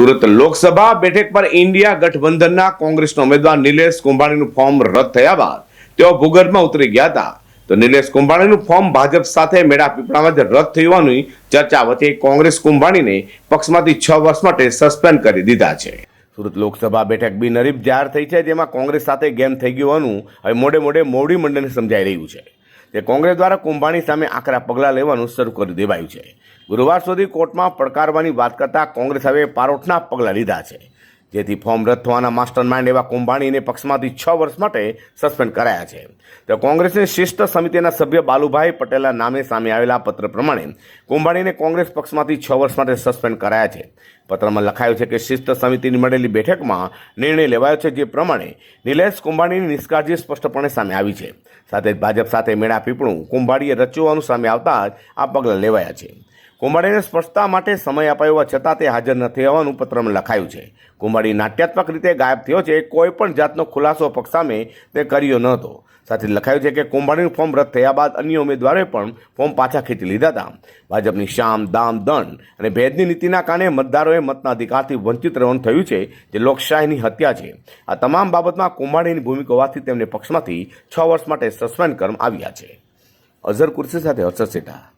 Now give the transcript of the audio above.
સુરત લોકસભા બેઠક પર ઇન્ડિયા ગઠબંધનના કોંગ્રેસના ઉમેદવાર નિલેશ કુંભાણીનું ફોર્મ રદ થયા બાદ તેઓ ભૂગર્ભમાં ઉતરી ગયા હતા. તો નિલેશ કુંભાણીનું ફોર્મ ભાજપ સાથે મેળા પીપળામાં રદ થયું હોવાની ચર્ચા વચ્ચે કોંગ્રેસ કુંભાણીને પક્ષમાંથી છ વર્ષ માટે સસ્પેન્ડ કરી દીધા છે. સુરત લોકસભા બેઠક બિનહરીફ જાહેર થઈ છે, જેમાં કોંગ્રેસ સાથે ગેમ થઈ ગયું હોવાનું હવે મોડે મોડે મોવડી મંડળને સમજાઈ રહ્યું છે. તે કોંગ્રેસ દ્વારા કુંભાણી સામે આકરા પગલાં લેવાનું શરૂ કરી દેવાયું છે. ગુરુવાર સુધી કોર્ટમાં પડકારવાની વાત કરતા કોંગ્રેસ હવે પારોઠના પગલાં લીધા છે. જેથી ફોર્મ રદ થવાના માસ્ટર માઇન્ડ એવા કુંભાણીને પક્ષમાંથી છ વર્ષ માટે સસ્પેન્ડ કરાયા છે. તો કોંગ્રેસની શિષ્ટ સમિતિના સભ્ય બાલુભાઈ પટેલના નામે સામે આવેલા પત્ર પ્રમાણે કુંભાણીને કોંગ્રેસ પક્ષમાંથી છ વર્ષ માટે સસ્પેન્ડ કરાયા છે. પત્રમાં લખાયું છે કે શિસ્ત સમિતિની મળેલી બેઠકમાં નિર્ણય લેવાયો છે જે પ્રમાણે નિલેશ કુંભાણીની નિષ્કાળજી સ્પષ્ટપણે સામે આવી છે. સાથે ભાજપ સાથે મેળા પીપળું કુંભાડીએ રચવાનું સામે આવતા જ આ પગલાં લેવાયા છે. કુંભાડીને સ્પષ્ટતા માટે સમય અપાયો હોવા છતાં તે હાજર નથી હોવાનું પત્રમાં લખાયું છે. કુંભાડી નાટ્યાત્મક રીતે ગાયબ થયો છે કોઈ પણ જાતનો ખુલાસો પક્ષ સામે તે કર્યો ન હતો. સાથે લખાયું છે કે કુંભાળીનું ફોર્મ રદ થયા બાદ અન્ય ઉમેદવારોએ પણ ફોર્મ પાછા ખેંચી લીધા હતા. ભાજપની શામ, દામ, દંડ અને ભેદની નીતિના કારણે મતદારોએ મતના અધિકારથી વંચિત રહેવાનું થયું છે જે લોકશાહીની હત્યા છે. આ તમામ બાબતમાં કુંભાડીની ભૂમિકા હોવાથી તેમને પક્ષમાંથી છ વર્ષ માટે સસ્પેન્ડ કરવામાં આવ્યા છે. અઝર કુર્સી સાથે હર્ષદ સેઠા.